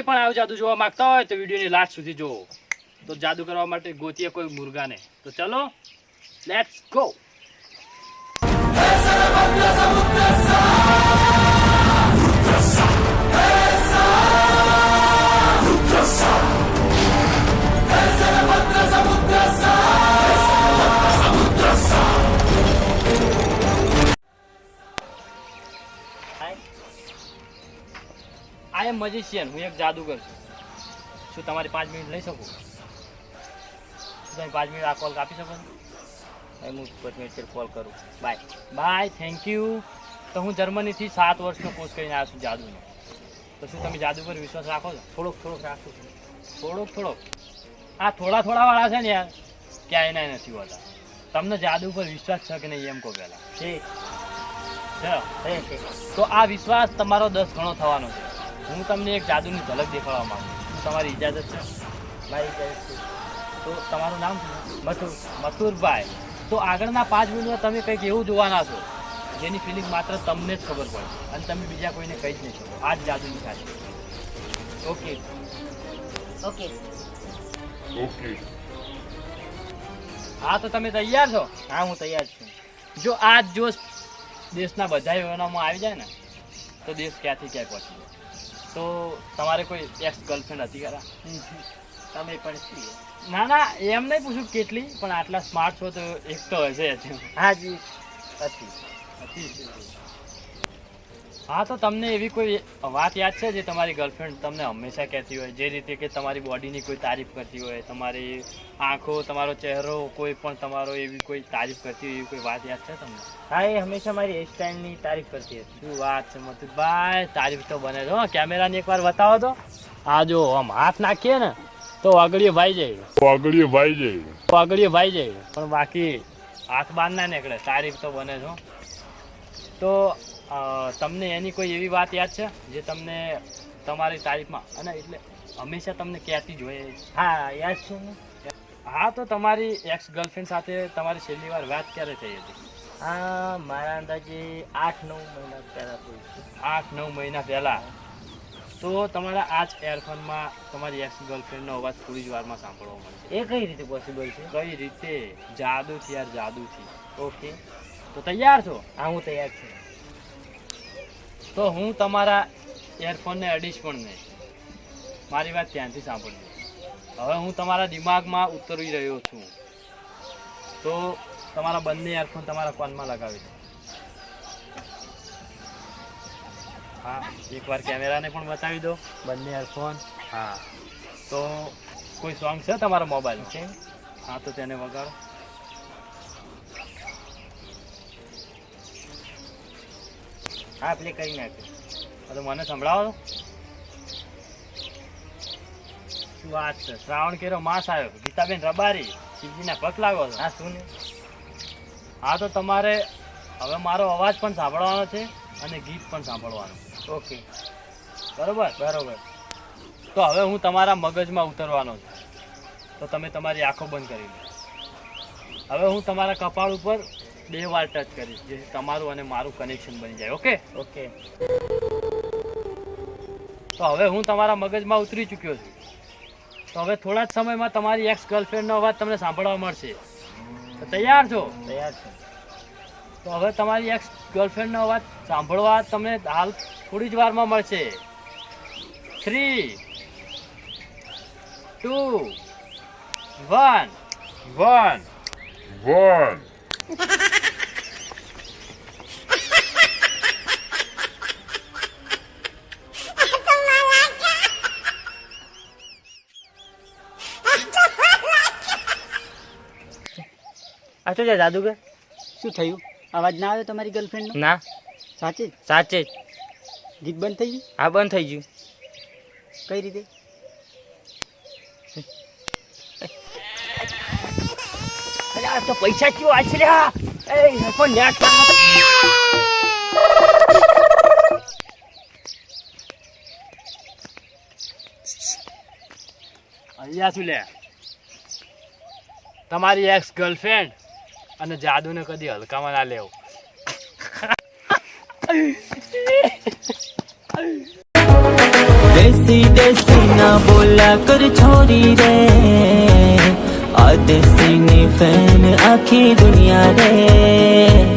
આવું જાદુ જોવા માંગતા હોય તો વિડીયોની લાસ્ટ સુધી જુઓ. તો જાદુ કરવા માટે ગોતીએ કોઈ મુર્ગાને. તો ચલો લેટ્સ ગો આઈ મજીશિયન હું એક જાદુગર છું. શું તમારી પાંચ મિનિટ લઈ શકું? શું તમે પાંચ મિનિટ આ કોલ કાપી શકો? હું પાંચ મિનિટ કોલ કરું. બાય બાય થેન્ક યુ તો હું જર્મનીથી સાત વર્ષનો કોર્સ કરીને આવ્યો છું જાદુનો. તો શું તમે જાદુ પર વિશ્વાસ રાખો છો? થોડોક થોડોક રાખું છું. થોડોક થોડોક. આ થોડા થોડા વાળા છે ને યાર. ક્યાંય એના નથી હોતા. તમને જાદુ પર વિશ્વાસ છે કે નહીં એમ કહો પહેલાં? તો આ વિશ્વાસ તમારો દસ ગણો થવાનો છે. હું તમને એક જાદુની ઝલક દેખાડવા માંગુ છું. તમારી ઇજાજત છે. મારી ઇજાજત છે. તો તમારું નામ મથુર. મથુરભાઈ. તો આગળના પાંચ મિનિટમાં તમે કંઈક એવું જોવાના છો જેની ફિલિંગ માત્ર તમને જ ખબર પડે. અને તમે બીજા કોઈને કહી જ નહીં શકો. આ જ જાદુની ખાસિયત ઓકે. ઓકે. ઓકે. હા તો તમે તૈયાર છો? હા હું તૈયાર છું. જો આ જોશ દેશના બધા યોજનામાં આવી જાય ને તો દેશ ક્યાંથી ક્યાંય પહોંચી જાય? તો તમારે કોઈ એક્સ ગર્લફ્રેન્ડ હતી ખરા? તમે પણ ના ના એમ નહીં પૂછું કેટલી પણ આટલા સ્માર્ટ છો તો એક તો હશે હાજી હા જી. હતી હા તો તમને એવી કોઈ વાત યાદ છે જે તમારી ગર્લફ્રેન્ડ તમને હંમેશા કહેતી હોય? જે રીતે કે તમારી બોડીની કોઈ તારીફ કરતી હોય તમારી આંખો તમારો ચહેરો કોઈ પણ તમારો એવી કોઈ તારીફ કરતી હોય એવી કોઈ વાત યાદ છે તમને? હા એ હંમેશા મારી હેરસ્ટાઈલની તારીફ કરતી હતી. શું વાત છે મથુરભાઈ તારીફ તો બને છે હા. કેમેરાની એકવાર બતાવો તો. આ જો આમ હાથ નાખીએ ને તો વાગડીએ ભાઈ જાય. વાગડીએ ભાઈ જાય. વાગડીએ ભાઈ જાય. પણ બાકી હાથ બહાર ના નીકળે તારીફ તો બને છે તો તમને એની કોઈ એવી વાત યાદ છે જે તમને તમારી તારીફમાં? અને એટલે હંમેશા તમને કહેતી જોઈએ હા યાદ છે હા તો તમારી એક્સ ગર્લફ્રેન્ડ સાથે તમારી છેલ્લી વાર વાત ક્યારે થઈ હતી? હા મારા અંદાજે આઠ નવ મહિના પહેલાં થઈ આઠ નવ મહિના પહેલાં? તો તમારા આ જ એરફોનમાં તમારી એક્સ ગર્લફ્રેન્ડનો અવાજ થોડી જ વારમાં સાંભળવા મળશે એ કઈ રીતે પોસિબલ છે? કઈ રીતે? જાદુથી યાર જાદુથી. ઓકે તો તૈયાર છો? હા હું તૈયાર છું. તો હું તમારા એરફોનને અડીશ પણ નહીં. મારી વાત ધ્યાનથી સાંભળજો. હવે હું તમારા દિમાગમાં ઉતરી રહ્યો છું. તો તમારા બંને એરફોન તમારા કોનમાં લગાવી દો. હા એકવાર કેમેરાને પણ બતાવી દો. બંને એરફોન હા. તો કોઈ સોંગ છે તમારા મોબાઈલ છે હા તો તેને વગાડો. હા પ્લે કરી નાખ્યું તો મને સંભળાવો શું વાત છે? શ્રાવણ કેરો માસ આવ્યો. ગીતાબેન રબારી શિવજીના પગ લાગો હા શું હા તો તમારે હવે મારો અવાજ પણ સાંભળવાનો છે અને ગીત પણ સાંભળવાનું. ઓકે બરોબર? બરોબર. તો હવે હું તમારા મગજમાં ઉતરવાનો છું. તો તમે તમારી આંખો બંધ કરી લો. હવે હું તમારા કપાળ ઉપર બે વાર ટચ કરીશ જેથી તમારું અને મારું કનેક્શન બની જાય ઓકે ઓકે તો હવે હું તમારા મગજમાં ઉતરી ચૂક્યો છું. તો હવે થોડા જ સમયમાં તમારી એક્સ ગર્લફ્રેન્ડનો અવાજ તમને સાંભળવા મળશે. તો તૈયાર છો? તૈયાર છો. તો હવે તમારી એક્સ ગર્લફ્રેન્ડનો અવાજ સાંભળવા તમને હાલ થોડી જ વારમાં મળશે. Three two one one one આ શું છે જાદુગર? શું થયું? અવાજ ના આવ્યો તમારી ગર્લફ્રેન્ડ ના? સાચે? સાચે જ. ગીત બંધ થઈ ગયું? હા બંધ થઈ ગયું. કઈ રીતે? અરે તો પૈસા કયો આ છે લે આ? એ પણ નેટ અહીંયા શું લે? તમારી એક્સ ગર્લફ્રેન્ડ અને જાદુને કદી હલકામાં ના લેવું. દેશી દેસી ના બોલા કર છોરી રે. આ દેશની ફેન આખી દુનિયા રે.